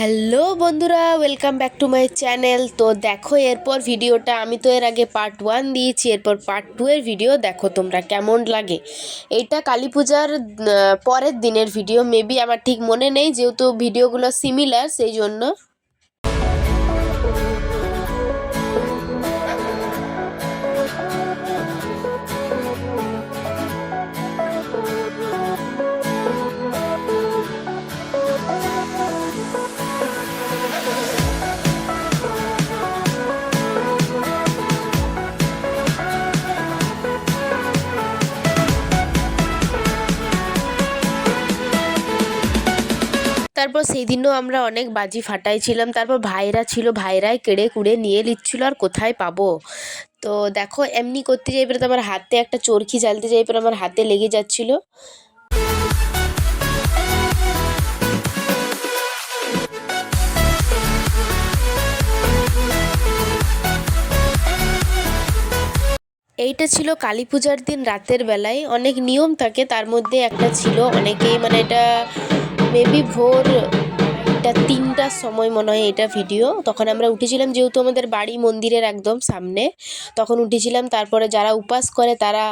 Hello বন্ধুরা welcome back to my channel তো দেখো, এরপর ভিডিওটা, আমি তো এর আগে পার্ট ওয়ান দিয়েছি, এরপর পার্ট টু এর ভিডিও দেখো তোমরা কেমন লাগে। এটা কালী পূজার পরের দিনের ভিডিও মেবি আমার ঠিক মনে নেই, যেহেতু ভিডিওগুলো সিমিলার সেই জন্য তারপর সেই দিনও আমরা অনেক বাজি ফাটাইছিলাম। তারপর ভাইরা ছিল, ভাইরাই কেড়ে কুড়ে নিয়ে নিচ্ছিল আর কোথায় পাবো? তো দেখো, এমনি করতে যাই তো আমার হাতে একটা চরকি জ্বালতে যাই পরে আমার হাতে লেগে যাচ্ছিল। এইটা ছিল কালী পূজার দিন রাতের বেলায়। অনেক নিয়ম থাকে, তার মধ্যে একটা ছিল, অনেকেই মানে এটা মেবি ভোর এটা তিনটার সময় মনে হয় এটা ভিডিও তখন আমরা উঠেছিলাম, যেহেতু আমাদের বাড়ি মন্দিরের একদম সামনে। তখন উঠেছিলাম, তারপরে যারা উপাস করে তারা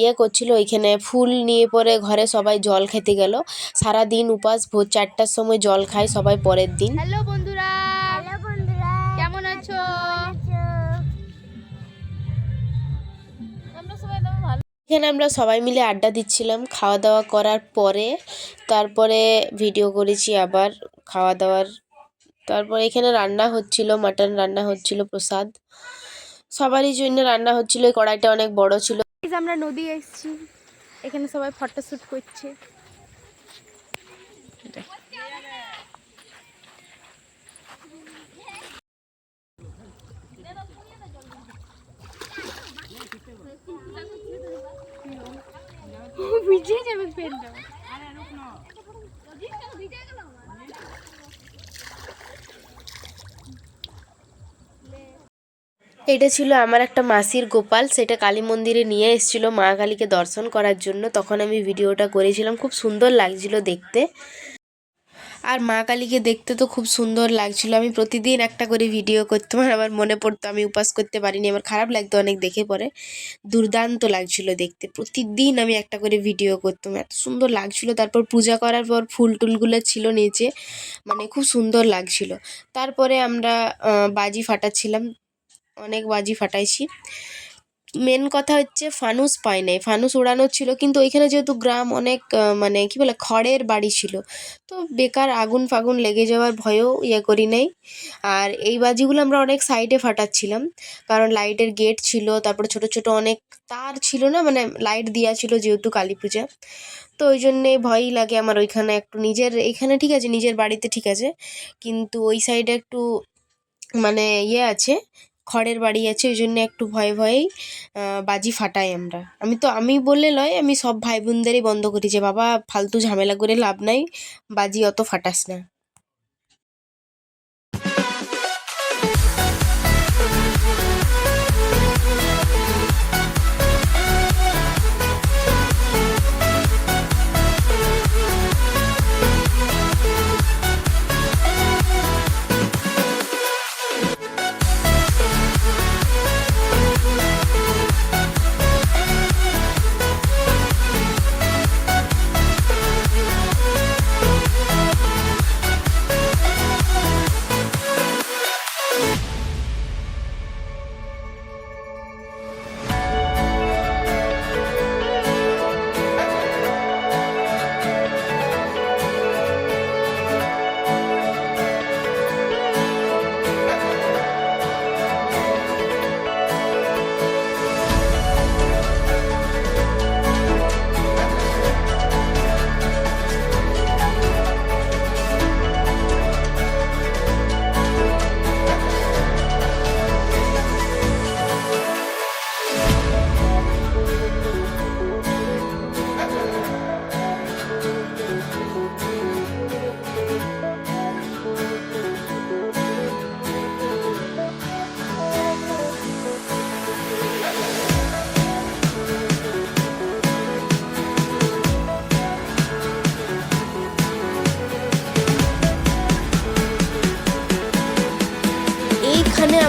ইয়ে করছিল, ওইখানে ফুল নিয়ে পরে ঘরে সবাই জল খেতে গেল। সারা দিন উপাস, ভোর চারটার সময় জল খায় সবাই পরের দিন। হ্যালো বন্ধুরা এখানে আমরা সবাই মিলে আড্ডা দিচ্ছিলাম খাওয়া দাওয়া করার পরে। তারপরে ভিডিও করেছি আবার খাওয়া দাওয়ার তারপরে এখানে রান্না হচ্ছিল মাটন রান্না হচ্ছিল, প্রসাদ। সবারই জন্য রান্না হচ্ছিল কড়াইটা অনেক বড় ছিল। আমরা নদী এসেছি। এখানে সবাই ফটোশ্যুট করছে। যাবে এটা ছিল আমার একটা মাসির গোপাল। সেটা কালী মন্দিরে নিয়ে এসেছিল মা কালীকে দর্শন করার জন্য। তখন আমি ভিডিওটা করেছিলাম। খুব সুন্দর লাগছিল দেখতে। আর মা কালীকে দেখতে তো খুব সুন্দর লাগছিল। আমি প্রতিদিন একটা করে ভিডিও করতাম, আর আমার মনে পড়তো আমি উপাস করতে পারিনি। আমার খারাপ লাগতো অনেক দেখে পরে। দুর্দান্ত লাগছিল দেখতে। প্রতিদিন আমি একটা করে ভিডিও করতাম। এত সুন্দর লাগছিল। তারপর পূজা করার পর ফুল টুলগুলো ছিল নিচে। মানে খুব সুন্দর লাগছিল। তারপরে আমরা বাজি ফাটাচ্ছিলাম। অনেক বাজি ফাটাইছি। মেন কথা হচ্ছে ফানুস পাই নাই। ফানুস উড়ানো ছিল, কিন্তু ওইখানে যেহেতু গ্রাম অনেক মানে কি বলে, খড়ের বাড়ি ছিল, তো বেকার আগুন ফাগুন লেগে যাওয়ার ভয়েও ইয়ে করি নাই। আর এই বাজিগুলো আমরা অনেক সাইডে ফাটাচ্ছিলাম, কারণ লাইটের গেট ছিল, তারপরে ছোট ছোট অনেক তার ছিল না মানে লাইট দেওয়া ছিল যেহেতু কালী পূজা। তো ওই জন্যে ভয়ই লাগে আমার ওইখানে একটু নিজের এইখানে ঠিক আছে, নিজের বাড়িতে ঠিক আছে, কিন্তু ওই সাইডে একটু মানে ইয়ে আছে খড়ের বাড়ি আছে ওই জন্য একটু ভয়ে ভয়েই বাজি ফাটাই আমরা। আমি তো, আমি বললে নয়, আমি সব ভাই বোনদেরই বন্ধ করি যে, বাবা, ফালতু ঝামেলা করে লাভ নাই, বাজি অত ফাটাস না।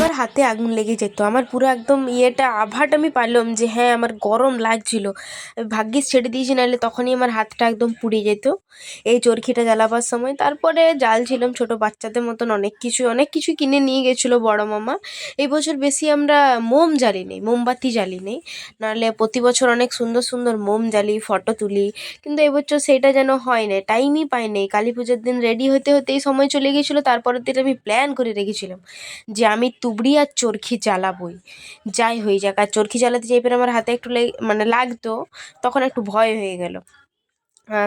হাতে আগুন লেগে যেত। আমার পুরো একদম ইয়েটা, আভাট আমি পারলাম যে হ্যাঁ আমার গরম লাগছিল। ভাগ্যিস ছেড়ে দিয়েছি, নাহলে তখনই আমার হাতটা একদম পুড়ে যেত। এই চরখিটা জ্বালাবার সময়। তারপরে জ্বালছিলাম ছোট বাচ্চাদের মতন অনেক কিছু অনেক কিছু কিনে নিয়ে গেছিল বড় মামা। এই বছর বেশি আমরা মোম জ্বালিনি, মোমবাতি জ্বালি নেই নাহলে প্রতি বছর অনেক সুন্দর সুন্দর মোম জ্বালি, ফটো তুলি। কিন্তু এবছর সেটা যেন হয় না টাইমই পাইনি কালী পুজোর দিন রেডি হতে হতেই সময় চলে গিয়েছিল তারপরের দিন আমি প্ল্যান করে রেখেছিলাম যে আমি তুবড়ি আর চরখি জ্বালাবই। যাই হয়ে যাক, আর চরখি জ্বালাতে যাই পরে আমার হাতে একটু মানে লাগতো, তখন একটু ভয় হয়ে গেল।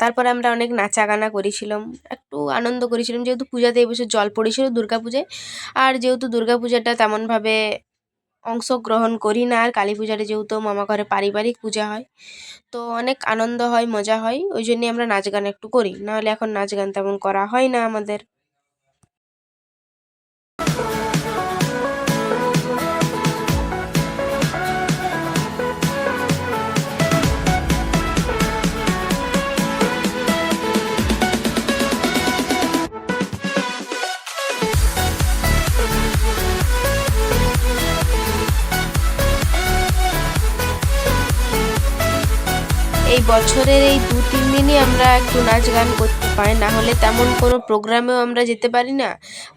তারপরে আমরা অনেক নাচা গানা করেছিলাম, একটু আনন্দ করেছিলাম, যেহেতু পূজাতে এবছর জল পড়েছিল দুর্গা পূজায়। আর যেহেতু দুর্গা পূজাটা তেমনভাবে অংশগ্রহণ করি না, আর কালী পূজাটা যেহেতু মামা ঘরে পারিবারিক পূজা হয়, তো অনেক আনন্দ হয়, মজা হয়, ওই জন্যে আমরা নাচ গান একটু করি। নাহলে এখন নাচ গান তেমন করা হয় না আমাদের। বছরের এই দু, তিন দিনই আমরা একটু নাচ গান করতে পাই না হলে তেমন কোনো প্রোগ্রামেও আমরা যেতে পারি না।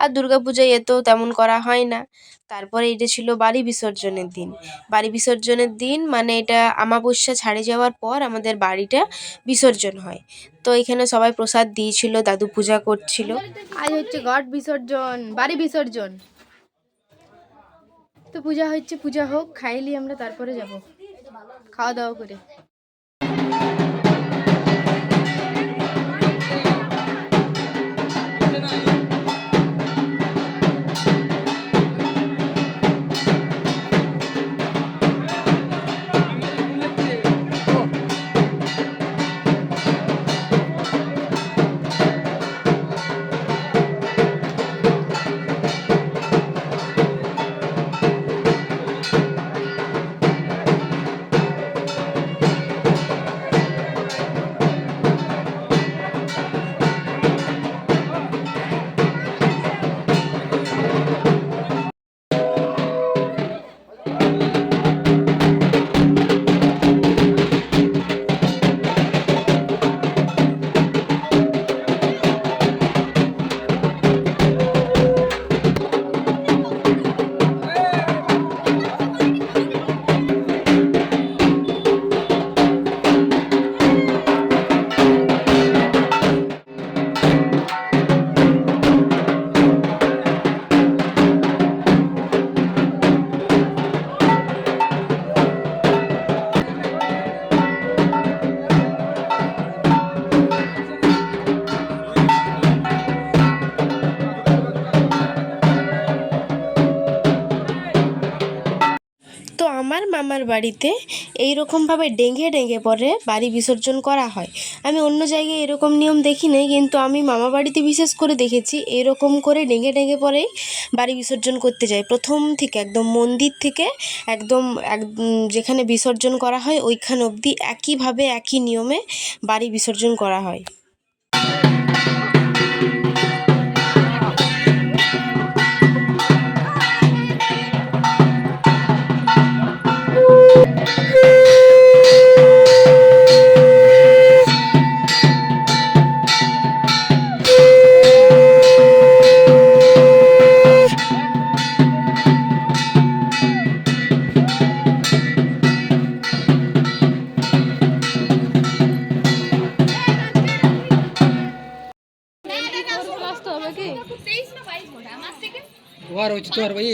আর দুর্গাপূজায় এতেও তেমন করা হয় না। তারপরে এটা ছিল বাড়ি বিসর্জনের দিন। বাড়ি বিসর্জনের দিন মানে এটা আমাবস্যা ছাড়ে যাওয়ার পর আমাদের বাড়িটা বিসর্জন হয়। তো এখানে সবাই প্রসাদ দিয়েছিল, দাদু পূজা করছিল। আজ হচ্ছে ঘট বিসর্জন, বাড়ি বিসর্জন। তো পূজা হচ্ছে, পূজা হোক, খাইলি আমরা, তারপরে যাব। খাওয়া দাওয়া করে। আমার বাড়িতে এই রকমভাবে ডেঙ্গে ডেঙ্গে পরে বাড়ি বিসর্জন করা হয়। আমি অন্য জায়গায় এরকম নিয়ম দেখি নাই, কিন্তু আমি মামা বাড়িতে বিশেষ করে দেখেছি, এরকম করে ডেঙ্গে ডেঙ্গে পরেই বাড়ি বিসর্জন করতে যায়। প্রথম থেকে একদম মন্দির থেকে একদম এক, যেখানে বিসর্জন করা হয়, ওইখান অবধি একইভাবে একই নিয়মে বাড়ি বিসর্জন করা হয়। ওর হচ্ছে তোর ভাই